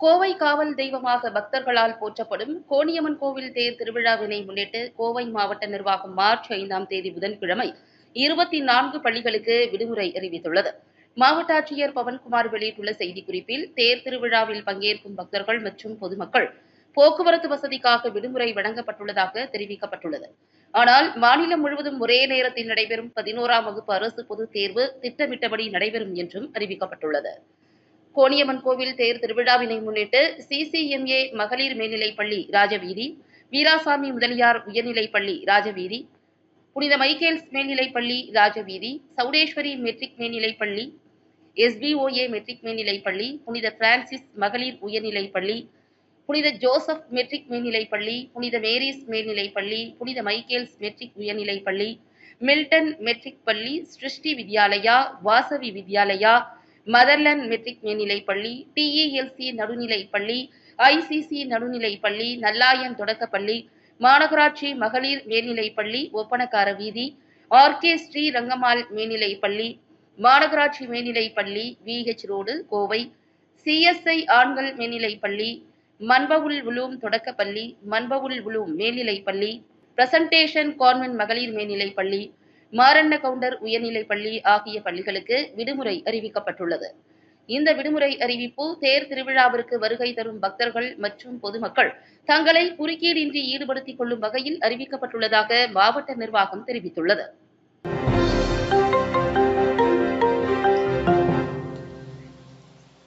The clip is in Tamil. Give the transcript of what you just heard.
கோவை காவல் தெய்வமாக பக்தர்களால் போற்றப்படும் கோணியம்மன் கோவில் தேர் திருவிழாவினை முன்னிட்டு கோவை மாவட்ட நிர்வாகம் மார்ச் ஐந்தாம் தேதி புதன்கிழமை இருபத்தி நான்கு பள்ளிகளுக்கு விடுமுறை அறிவித்துள்ளது. மாவட்ட ஆட்சியர் பவன்குமார் வெளியிட்டுள்ள செய்திக்குறிப்பில் தேர் திருவிழாவில் பங்கேற்கும் பக்தர்கள் மற்றும் பொதுமக்கள் போக்குவரத்து வசதிக்காக விடுமுறை வழங்கப்பட்டுள்ளதாக தெரிவிக்கப்பட்டுள்ளது. ஆனால் மாநிலம் முழுவதும் ஒரே நேரத்தில் நடைபெறும் பதினோராம் வகுப்பு அரசு பொதுத் தேர்வு திட்டமிட்டபடி நடைபெறும் என்றும் அறிவிக்கப்பட்டுள்ளது. கோணியம்மன் கோவில் தேர் திருவிழாவினை முன்னிட்டு சிசிஎம்ஏ மகளிர் மேல்நிலைப் பள்ளி ராஜவீதி வீராசாமி முதலியார் உயர்நிலைப் பள்ளி ராஜவீதி புனித மைக்கேல்ஸ் மேல்நிலைப் பள்ளி ராஜவீதி சௌடேஸ்வரி மெட்ரிக் மேல்நிலைப் பள்ளி எஸ்பிஓஏ மெட்ரிக் மேல்நிலைப் பள்ளி புனித பிரான்சிஸ் மகளிர் உயர்நிலைப் பள்ளி புனித ஜோசப் மெட்ரிக் மேல்நிலைப் பள்ளி புனித மேரிஸ் மேல்நிலைப் பள்ளி புனித மைக்கேல்ஸ் மெட்ரிக் உயர்நிலைப் பள்ளி மில்டன் மெட்ரிக் பள்ளி சிருஷ்டி வித்யாலயா வாசவி வித்யாலயா மதர்லன் மெட்ரிக் மேல்நிலைப் பள்ளி டிஇஎல்சி நடுநிலைப் பள்ளி ஐசிசி நடுநிலைப் பள்ளி நல்லாயன் தொடக்கப்பள்ளி மாநகராட்சி மகளிர் மேல்நிலைப் பள்ளி ஒப்பனக்கார வீதி ஆர்கே ஸ்ரீ ரங்கம்மாள் மேல்நிலைப் பள்ளி மாநகராட்சி மேல்நிலைப் பள்ளி விஹெச் ரோடு கோவை சிஎஸ்ஐ ஆண்கள் மேல்நிலைப் பள்ளி மன்பவுல் உலூம் தொடக்கப்பள்ளி மன்பவுல் உலூம் மேல்நிலைப் பள்ளி பிரசன்டேஷன் கான்வென்ட் மகளிர் மேல்நிலைப் பள்ளி மாரண்ண கவுண்டர் உயர்நிலைப் பள்ளி ஆகிய பள்ளிகளுக்கு விடுமுறை அறிவிக்கப்பட்டுள்ளது. இந்த விடுமுறை அறிவிப்பு தேர் திருவிழாவிற்கு வருகை தரும் பக்தர்கள் மற்றும் பொதுமக்கள் தங்களை குறுக்கீடின்றி ஈடுபடுத்திக் கொள்ளும் வகையில் அறிவிக்கப்பட்டுள்ளதாக மாவட்ட நிர்வாகம் தெரிவித்துள்ளது.